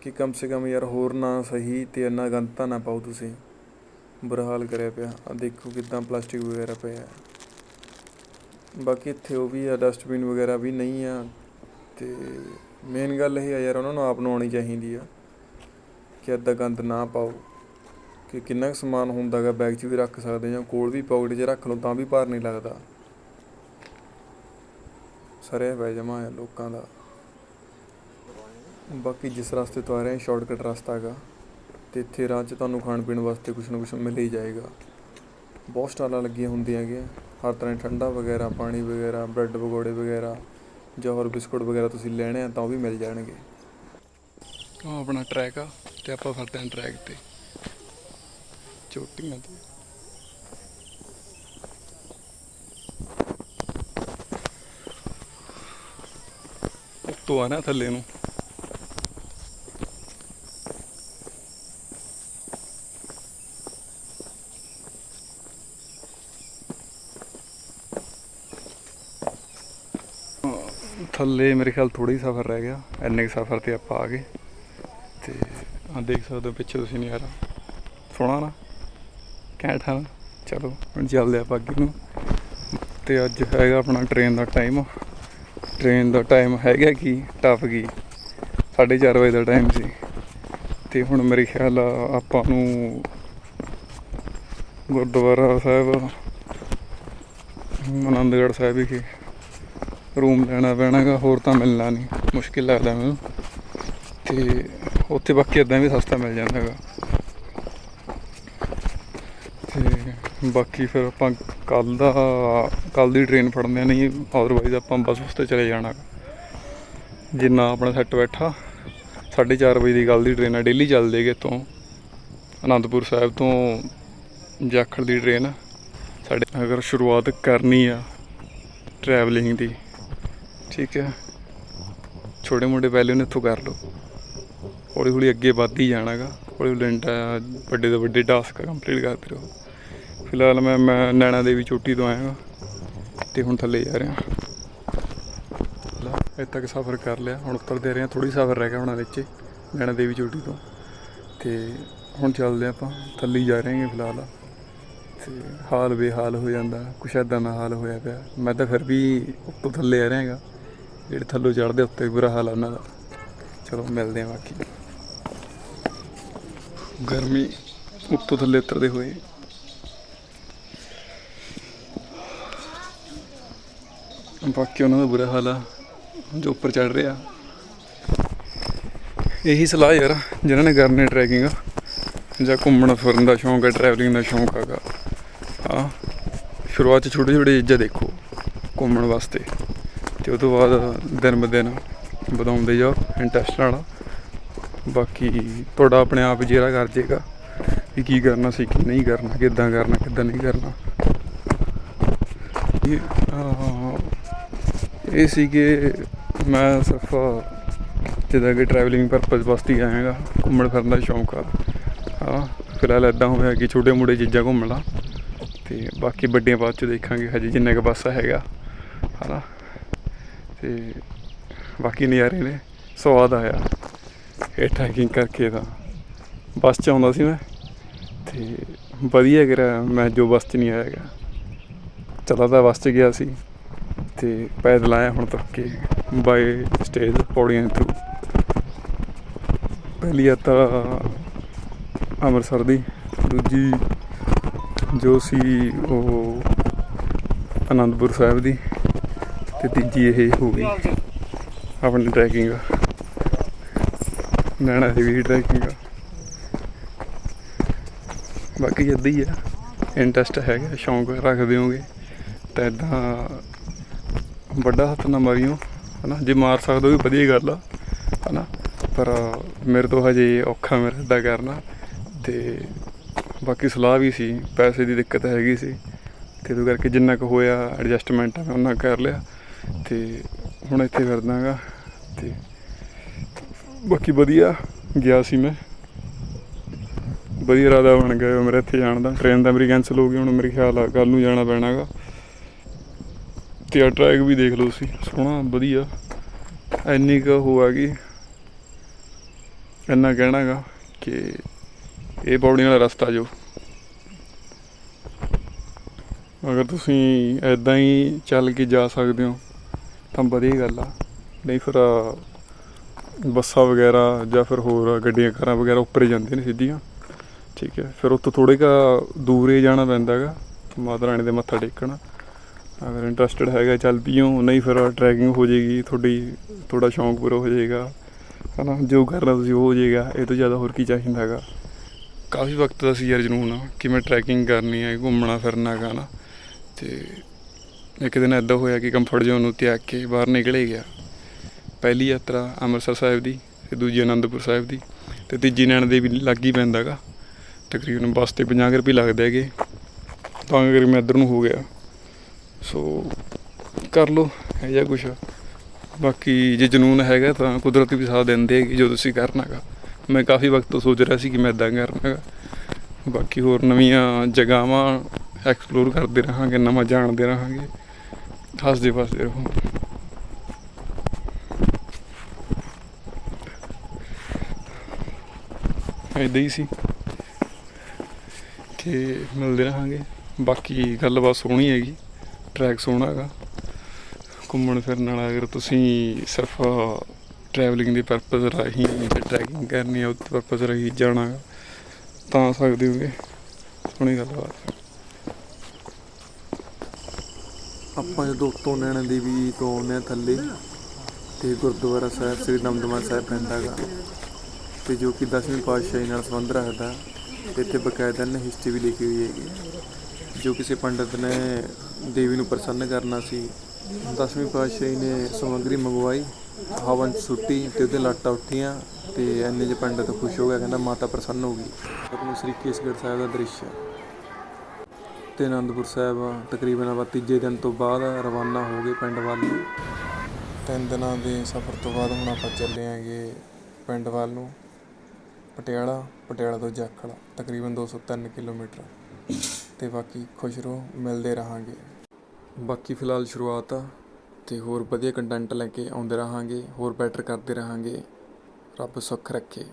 ਕਿ ਕਮ ਸੇ ਕਮ ਯਾਰ ਹੋਰ ਨਾ ਸਹੀ ਤੇ ਇੰਨਾ ਗੰਦ ਤਾਂ ਨਾ ਪਾਓ ਤੁਸੀਂ। ਬੁਰਾ ਹਾਲ ਕਰਿਆ ਪਿਆ। ਆ ਦੇਖੋ ਕਿਦਾਂ ਪਲਾਸਟਿਕ ਵਗੈਰਾ ਪਿਆ ਬਾਕੀ ਇੱਥੇ ਉਹ ਵੀ ਆ ਡਸਟਬਿਨ ਵਗੈਰਾ ਵੀ ਨਹੀਂ ਆ। ਤੇ ਮੇਨ ਗੱਲ ਇਹ ਆ ਯਾਰ, ਉਹਨਾਂ ਨੂੰ ਆਪ ਨੂੰ ਆਉਣੀ ਚਾਹੀਦੀ ਆ। ਕਿ ਇੱਦਾਂ ਗੰਦ ਨਾ ਪਾਓ। ਕਿ ਕਿੰਨਾ ਕੁ ਸਮਾਨ ਹੁੰਦਾਗਾ ਬੈਗ 'ਚ ਵੀ ਰੱਖ ਸਕਦੇ ਜਾਂ ਕੋਲ ਵੀ ਪਾਕਟ 'ਚ ਰੱਖ ਲਓ, ਤਾਂ ਵੀ ਭਾਰ ਨਹੀਂ ਲੱਗਦਾ। ਸਰਿਆ ਪੈ ਜਮਾ ਹੈ ਲੋਕਾਂ ਦਾ। ਬਾਕੀ ਜਿਸ ਰਸਤੇ ਤੋਂ ਆ ਰਹੇ ਹਾਂ ਸ਼ਾਰਟਕਟ ਰਸਤਾ ਹੈਗਾ। ਤੇ ਇੱਥੇ ਰਾਹ 'ਚ ਤੁਹਾਨੂੰ ਖਾਣ ਪੀਣ ਵਾਸਤੇ ਕੁਛ ਨਾ ਕੁਛ ਮਿਲ ਹੀ ਜਾਏਗਾ। ਬਹੁਤ ਸਟਾਲਾਂ ਲੱਗੀਆਂ ਹੁੰਦੀਆਂ ਹੈਗੀਆਂ। ਹਰ ਤਰ੍ਹਾਂ ਦੀ ਠੰਡਾ ਵਗੈਰਾ, ਪਾਣੀ ਵਗੈਰਾ ਬ੍ਰੈਡ ਪਕੌੜੇ ਵਗੈਰਾ, ਜਾਂ ਹੋਰ ਬਿਸਕੁਟ ਵਗੈਰਾ ਤੁਸੀਂ ਲੈਣੇ ਆ ਤਾਂ ਉਹ ਵੀ ਮਿਲ ਜਾਣਗੇ। ਆ ਆਪਣਾ ਟਰੈਕ ਆ ਤੇ ਆਪਾਂ ਫਿਰਦੇ ਹਾਂ ਟਰੈਕ ਤੇ। ਚੋਟੀਆਂ ਤੇ। ਉੱਤੋਂ ਆ ਨਾ ਥੱਲੇ ਨੂੰ। ਥੱਲੇ ਮੇਰੇ ਖਿਆਲ ਥੋੜਾ ਹੀ ਸਫ਼ਰ ਰਹਿ ਗਿਆ। ਇੰਨੇ ਕੁ ਸਫ਼ਰ ਤੇ ਆਪਾਂ ਆ ਗਏ। ਤੇ ਆ ਦੇਖ ਸਕਦੇ ਹੋ ਪਿੱਛੇ ਤੁਸੀਂ ਨਜ਼ਾਰਾ। ਸੋਹਣਾ ਨਾ? ਘੈਂਟ ਹੈ ਨਾ? ਚਲੋ, ਹੁਣ ਚੱਲਦੇ ਆਪਾਂ ਅੱਗੇ ਨੂੰ। ਤੇ ਅੱਜ ਹੈਗਾ ਆਪਣਾ ਟ੍ਰੇਨ ਦਾ ਟਾਈਮ ਟ੍ਰੇਨ ਦਾ ਟਾਈਮ ਹੈਗਾ ਕੀ? ਟੱਪ ਗਈ 4:30 ਵਜੇ ਦਾ ਟਾਈਮ ਸੀ। ਤੇ ਹੁਣ ਮੇਰੇ ਖਿਆਲ ਆ ਆਪਾਂ ਨੂੰ ਗੁਰਦੁਆਰਾ ਸਾਹਿਬ, ਆਨੰਦਗੜ੍ਹ ਸਾਹਿਬ ਵਿਖੇ ਰੂਮ ਲੈਣਾ ਪੈਣਾਗਾ, ਹੋਰ ਤਾਂ ਮਿਲਣਾ ਨਹੀਂ। ਮੁਸ਼ਕਿਲ ਲੱਗਦਾ ਮੈਨੂੰ। ਤੇ ਉੱਥੇ ਬਾਕੀ ਇਦਾਂ ਵੀ ਸਸਤਾ ਮਿਲ ਜਾਂਦਾ ਹੈਗਾ ਤੇ ਬਾਕੀ ਫਿਰ ਆਪਾਂ ਕੱਲ ਦਾ ਕੱਲ ਦੀ ਟ੍ਰੇਨ ਫੜਨੇ ਨਹੀਂ ਅਦਰਵਾਈਜ਼ ਆਪਾਂ ਬੱਸ ਉੱਤੇ ਚਲੇ ਜਾਣਾ। ਜਿੰਨਾ ਆਪਣਾ ਸੈੱਟ ਬੈਠਾ 4:30 ਵਜੇ ਦੀ ਕੱਲ ਦੀ ਟ੍ਰੇਨ ਆ ਡੇਲੀ ਚੱਲਦੀ ਹੈਗੇ ਤੋਂ ਅਨੰਦਪੁਰ ਸਾਹਿਬ ਤੋਂ ਜਾਖੜ ਦੀ ਟ੍ਰੇਨ ਸਾਡੇ ਅਗਰ ਸ਼ੁਰੂਆਤ ਕਰਨੀ ਆ ਟਰੈਵਲਿੰਗ ਦੀ, ਠੀਕ ਹੈ। ਛੋਟੇ ਮੋਟੇ ਪਹਿਲੇ ਉਹਨੇ ਇੱਥੋਂ ਕਰ ਲਓ। ਹੌਲੀ ਹੌਲੀ ਅੱਗੇ ਵੱਧ ਹੀ ਜਾਣਾਗਾ ਹੌਲੀ ਹੌਲੀ ਇੰਟਾ ਵੱਡੇ ਤੋਂ ਵੱਡੇ ਟਾਸਕ ਕੰਪਲੀਟ ਕਰਦੇ ਰਹੋ। ਫਿਲਹਾਲ ਮੈਂ ਮੈਂ ਨੈਣਾ ਦੇਵੀ ਚੋਟੀ ਤੋਂ ਆਇਆ ਹਾਂ ਤੇ ਹੁਣ ਥੱਲੇ ਜਾ ਰਿਹਾ। ਇੱਥੇ ਤੱਕ ਸਫ਼ਰ ਕਰ ਲਿਆ। ਹੁਣ ਉਤਰਦੇ ਰਹੇ ਹਾਂ ਥੋੜੀ ਸਫ਼ਰ ਰਹਿ ਗਿਆ ਹੁਣ ਵਿੱਚ ਨੈਣਾ ਦੇਵੀ ਚੋਟੀ ਤੋਂ। ਤੇ ਹੁਣ ਚੱਲਦੇ ਆਪਾਂ, ਥੱਲੇ ਜਾ ਰਹੇ ਹਾਂ ਫਿਲਹਾਲ। ਤੇ ਹਾਲ ਬੇਹਾਲ ਹੋ ਜਾਂਦਾ, ਕੁਛ ਏਦਾਂ ਦਾ ਹਾਲ ਹੋਇਆ ਪਿਆ। ਮੈਂ ਤਾਂ ਫਿਰ ਵੀ ਉੱਤੋਂ ਥੱਲੇ ਆ ਰਿਹਾਗਾ ਜਿਹੜੇ ਥੱਲੋਂ ਚੜਦੇ ਉੱਤੇ ਬੁਰਾ ਹਾਲ ਆ ਉਹਨਾਂ ਦਾ। ਚਲੋ, ਮਿਲਦੇ ਆ ਬਾਕੀ। ਗਰਮੀ ਉੱਤੋਂ ਥੱਲੇ ਉਤਰਦੇ ਹੋਏ। ਬਾਕੀ ਉਹਨਾਂ ਦਾ ਬੁਰਾ ਹਾਲ ਆ। ਜੋ ਉੱਪਰ ਚੜ ਰਿਹਾ। ਇਹੀ ਸਲਾਹ ਯਾਰ ਜਿਹਨਾਂ ਨੇ ਕਰਨੀ ਟਰੈਕਿੰਗ ਜਾਂ ਘੁੰਮਣ ਫਿਰਨ ਦਾ ਸ਼ੌਂਕ ਹੈ ਟਰੈਵਲਿੰਗ ਦਾ ਸ਼ੌਂਕ ਹੈਗਾ ਹਾਂ, ਸ਼ੁਰੂਆਤ 'ਚ ਛੋਟੇ ਛੋਟੇ ਚੀਜ਼ਾਂ ਦੇਖੋ, ਘੁੰਮਣ ਵਾਸਤੇ। ਤੇ ਉਸ ਤੋਂ ਬਾਅਦ ਦਿਨ ਬ ਦਿਨ ਵਧਾਉਂਦੇ ਜਾਓ ਇੰਟਰਸਟ ਨਾਲ। ਬਾਕੀ ਤੁਹਾਡਾ ਆਪਣੇ ਆਪ ਜਿਹੜਾ ਕਰ ਜੇਗਾ ਵੀ ਕੀ ਕਰਨਾ ਸੀ, ਕੀ ਨਹੀਂ ਕਰਨਾ, ਕਿੱਦਾਂ ਕਰਨਾ, ਕਿੱਦਾਂ ਨਹੀਂ ਕਰਨਾ। ਇਹ ਇਹ ਸੀ ਕਿ ਮੈਂ ਸਿਰਫ ਜਿੱਦਾਂ ਕਿ ਟਰੈਵਲਿੰਗ ਪਰਪਸ ਵਾਸਤੇ ਆਇਆ ਆਇਆਗਾ ਘੁੰਮਣ ਫਿਰਨ ਦਾ ਸ਼ੌਂਕ ਆ। ਹਾਂ, ਫਿਲਹਾਲ ਇਦਾਂ ਹੋਇਆ ਕਿ ਛੋਟੇ ਮੋਟੇ ਚੀਜ਼ਾਂ ਘੁੰਮ ਲਾਂ ਤੇ ਬਾਕੀ ਵੱਡੀਆਂ ਬਾਅਦ ਚ ਦੇਖਾਂਗੇ, ਹਜੇ ਜਿੰਨਾ ਕੁ ਬੱਸ ਹੈਗਾ। ਹਨਾ ਤੇ ਬਾਕੀ ਨਜ਼ਾਰੇ ਨੇ, ਸਵਾਦ ਆਇਆ। ਇਹ ਟਰੈਕਿੰਗ ਕਰਕੇ ਤਾਂ ਬੱਸ ਚ ਆਉਂਦਾ ਸੀ ਮੈਂ, ਤੇ ਵਧੀਆ ਕਰਿਆ ਮੈਂ ਜੋ ਬੱਸ ਚ ਨਹੀਂ ਆਇਆ ਹੈਗਾ। ਚਲਾ ਤਾਂ ਬੱਸ ਚ ਗਿਆ ਸੀ। ਤੇ ਪੈਦਲ ਆਇਆ ਹੁਣ ਤੱਕ ਕਿ ਬਾਏ ਸਟੇਜ ਪੌੜੀਆਂ ਥਰੂ ਪਹਿਲੀ ਆ ਤਾਂ ਅੰਮ੍ਰਿਤਸਰ ਦੀ। ਦੂਜੀ ਜੋ ਸੀ ਉਹ ਅਨੰਦਪੁਰ ਸਾਹਿਬ ਦੀ ਤੇ ਤੀਜੀ ਇਹ ਹੋ ਗਈ ਆਪਣੀ ਟਰੈਕਿੰਗ ਨੈਣਾ ਦੇਵੀ ਟਰੈਕਿੰਗ ਬਾਕੀ ਇੱਦਾਂ ਹੀ ਆ। ਇੰਟਰਸਟ ਹੈਗਾ, ਸ਼ੌਂਕ ਰੱਖਦੇ ਹੋਗੇ ਤਾਂ ਇਦਾਂ ਵੱਡਾ ਹੱਥ ਨਾ ਮਾਰਿਓ, ਹਨਾ? ਜੇ ਮਾਰ ਸਕਦੇ ਹੋ ਵੀ ਵਧੀਆ ਗੱਲ ਆ, ਹਨਾ? ਪਰ ਮੇਰੇ ਤੋਂ ਹਜੇ ਔਖਾ ਮੇਰਾ ਇਦਾਂ ਕਰਨਾ ਤੇ ਬਾਕੀ ਸਲਾਹ ਵੀ ਸੀ, ਪੈਸੇ ਦੀ ਦਿੱਕਤ ਹੈਗੀ ਸੀ, ਤੇ ਉਹਦੇ ਕਰਕੇ ਜਿੰਨਾ ਕੁ ਹੋਇਆ ਐਡਜਸਟਮੈਂਟ ਮੈਂ ਉਹਨਾਂ ਕਰ ਲਿਆ ਤੇ ਹੁਣ ਇੱਥੇ ਫਿਰਦਾਗਾ ਤੇ ਬਾਕੀ ਵਧੀਆ, ਗਿਆ ਸੀ ਮੈਂ। ਵਧੀਆ ਰਾਦਾ ਬਣ ਗਿਆ ਮੇਰਾ ਇੱਥੇ ਜਾਣ ਦਾ ਟ੍ਰੇਨ ਤਾਂ ਮੇਰੀ ਕੈਂਸਲ ਹੋ ਗਈ, ਹੁਣ ਮੇਰੇ ਖਿਆਲ ਆ ਕੱਲ ਨੂੰ ਜਾਣਾ ਪੈਣਾਗਾ ਤੇ ਆ ਟਰੈਕ ਵੀ ਦੇਖ ਲਓ ਤੁਸੀਂ, ਸੋਹਣਾ, ਵਧੀਆ। ਇੰਨੀ ਕੁ ਹੋ ਆ ਗਈ। ਇੰਨਾ ਕਹਿਣਾਗਾ ਕਿ ਇਹ ਪੌੜੀਆਂ ਵਾਲਾ ਰਸਤਾ ਜੋ। ਅਗਰ ਤੁਸੀਂ ਐਦਾਂ ਹੀ ਚੱਲ ਕੇ ਜਾ ਸਕਦੇ ਹੋ, ਤਾਂ ਵਧੀਆ ਗੱਲ ਆ। ਨਹੀਂ ਫਿਰ ਬੱਸਾਂ ਵਗੈਰਾ ਜਾਂ ਫਿਰ ਹੋਰ ਗੱਡੀਆਂ, ਕਾਰਾਂ ਵਗੈਰਾ ਉੱਪਰ ਹੀ ਜਾਂਦੀਆਂ ਨੇ ਸਿੱਧੀਆਂ। ਠੀਕ ਹੈ, ਫਿਰ ਉੱਥੋਂ ਥੋੜੇ ਕਾ ਦੂਰੇ ਜਾਣਾ ਪੈਂਦਾ ਹੈਗਾ ਮਾਤਾ ਰਾਣੀ ਦੇ ਮੱਥਾ ਟੇਕਣ। ਅਗਰ ਇੰਟਰਸਟਡ ਹੈਗਾ ਚੱਲ ਪੀਓ ਨਹੀਂ ਫਿਰ ਟਰੈਕਿੰਗ ਹੋ ਜਾਏਗੀ ਤੁਹਾਡੀ, ਤੁਹਾਡਾ ਸ਼ੌਂਕ ਪੂਰਾ ਹੋ ਜਾਏਗਾ ਹਨਾ, ਜੋ ਕਰਨਾ ਤੁਸੀਂ ਉਹ ਹੋ ਜਾਏਗਾ ਇਹ ਤੋਂ ਜ਼ਿਆਦਾ ਹੋਰ ਕੀ ਚਾਹੀਦਾ ਹੈਗਾ। ਕਾਫੀ ਵਕਤ ਦਾ ਸੀ ਯਾਰ ਜਨੂਨ ਆ ਕਿ ਮੈਂ ਟਰੈਕਿੰਗ ਕਰਨੀ ਹੈ, ਘੁੰਮਣਾ, ਫਿਰਨਾ ਹੈਗਾ ਨਾ ਤੇ ਇੱਕ ਦਿਨ ਐਦਾਂ ਹੋਇਆ ਕਿ ਕੰਫਰਟ ਜ਼ੋਨ ਨੂੰ ਤਿਆਗ ਕੇ ਬਾਹਰ ਨਿਕਲੇ ਗਿਆ। ਪਹਿਲੀ ਯਾਤਰਾ ਅੰਮ੍ਰਿਤਸਰ ਸਾਹਿਬ ਦੀ, ਤੇ ਦੂਜੀ ਅਨੰਦਪੁਰ ਸਾਹਿਬ ਦੀ, ਤੇ ਤੀਜੀ ਨੈਣ ਦੇ ਵੀ ਲੱਗ ਹੀ ਪੈਂਦਾ ਗਾ ਤਕਰੀਬਨ ਬੱਸ ਤੇ 50 ਕੁ ਰੁਪਏ ਲੱਗਦੇ ਹੈਗੇ। ਤਾਂ ਕਰਕੇ ਮੈਂ ਇੱਧਰ ਨੂੰ ਹੋ ਗਿਆ। ਸੋ ਕਰ ਲਓ, ਇਹ ਜਿਹਾ ਕੁਛ। ਬਾਕੀ ਜੇ ਜਨੂਨ ਹੈਗਾ ਤਾਂ ਕੁਦਰਤ ਵੀ ਸਾਥ ਦਿੰਦੇ ਹੈਗੇ, ਜੋ ਤੁਸੀਂ ਕਰਨਾ ਗਾ ਮੈਂ ਕਾਫੀ ਵਕਤ ਤੋਂ ਸੋਚ ਰਿਹਾ ਸੀ ਕਿ ਮੈਂ ਇਦਾਂ ਕਰਨਾ ਗਾ ਬਾਕੀ ਹੋਰ ਨਵੀਆਂ ਜਗ੍ਹਾਵਾਂ ਐਕਸਪਲੋਰ ਕਰਦੇ ਰਹਾਂਗੇ, ਨਵਾਂ ਜਾਣਦੇ ਰਹਾਂਗੇ। ਹੱਸਦੇ ਵਸਦੇ ਰਹੋ। ਏਦਾਂ ਹੀ ਸੀ ਕਿ ਮਿਲਦੇ ਰਹਾਂਗੇ। ਬਾਕੀ ਗੱਲਬਾਤ ਸੋਹਣੀ ਹੈਗੀ। ਟਰੈਕ ਸੋਹਣਾ ਹੈਗਾ। ਘੁੰਮਣ ਫਿਰਨ ਵਾਲਾ ਅਗਰ ਤੁਸੀਂ ਸਿਰਫ ਟਰੈਵਲਿੰਗ ਦੇ ਪਰਪਸ ਰਾਹੀਂ ਤੇ ਟਰੈਕਿੰਗ ਕਰਨੀ ਹੈ ਉਸ ਪਰਪਸ ਰਾਹੀਂ ਜਾਣਾ ਗਾ, ਤਾਂ ਸਕਦੇ ਹੋਗੇ। ਸੋਹਣੀ ਗੱਲਬਾਤ ਆਪਾਂ ਜਦੋਂ ਤੋਂ ਨੈਣਾ ਦੇਵੀ ਤੋਂ ਆਉਂਦੇ ਹਾਂ ਥੱਲੇ ਤੇ ਗੁਰਦੁਆਰਾ ਸਾਹਿਬ ਸ੍ਰੀ ਦਮਦਮਾ ਸਾਹਿਬ ਪੈਂਦਾ ਹੈਗਾ। ਤੇ ਜੋ ਕਿ 10ਵੀਂ ਪਾਤਸ਼ਾਹੀ ਨਾਲ ਸੰਬੰਧ ਰੱਖਦਾ ਤੇ ਇੱਥੇ ਬਕਾਇਦਾ ਨੇ ਹਿਸਟਰੀ ਵੀ ਲਿਖੀ ਹੋਈ ਹੈਗੀ। ਜੋ ਕਿਸੇ ਪੰਡਤ ਨੇ ਦੇਵੀ ਨੂੰ ਪ੍ਰਸੰਨ ਕਰਨਾ ਸੀ 10ਵੀਂ ਪਾਤਸ਼ਾਹੀ ਨੇ ਸਮੱਗਰੀ ਮੰਗਵਾਈ ਹਵਨ 'ਚ ਸੁੱਟੀ ਤੇ ਉਹਦੇ ਲਾਟਾਂ ਉੱਠੀਆਂ ਤੇ ਐਨੇ ਜੇ ਪੰਡਤ ਖੁਸ਼ ਹੋ ਗਿਆ ਕਹਿੰਦਾ ਮਾਤਾ ਪ੍ਰਸੰਨ ਹੋ ਗਈ। ਆਪਣੀ ਸ੍ਰੀ ਕੇਸਗੜ੍ਹ ਸਾਹਿਬ ਦਾ ਦ੍ਰਿਸ਼ ਹੈ। ਤੇ ਅਨੰਦਪੁਰ ਸਾਹਿਬ ਤਕਰੀਬਨ ਆਪਾਂ ਤੀਜੇ ਦਿਨ ਤੋਂ ਬਾਅਦ ਰਵਾਨਾ ਹੋ ਗਏ ਪਿੰਡ ਵੱਲ ਨੂੰ। ਤਿੰਨ ਦਿਨਾਂ ਦੇ ਸਫ਼ਰ ਤੋਂ ਬਾਅਦ ਹੁਣ ਆਪਾਂ ਚੱਲੇ ਆਂਗੇ ਪਿੰਡ ਵੱਲ ਨੂੰ। ਪਟਿਆਲਾ ਪਟਿਆਲਾ ਤੋਂ ਜਾਖਲ, ਤਕਰੀਬਨ 203 ਕਿਲੋਮੀਟਰ। ਅਤੇ ਬਾਕੀ ਖੁਸ਼ ਰਹੋ, ਮਿਲਦੇ ਰਹਾਂਗੇ। ਬਾਕੀ ਫਿਲਹਾਲ ਸ਼ੁਰੂਆਤ ਆ ਤੇ ਹੋਰ ਵਧੀਆ ਕੰਟੈਂਟ ਲੈ ਕੇ ਆਉਂਦੇ ਰਹਾਂਗੇ, ਹੋਰ ਬੈਟਰ ਕਰਦੇ ਰਹਾਂਗੇ। ਰੱਬ ਸੁੱਖ ਰੱਖੇ।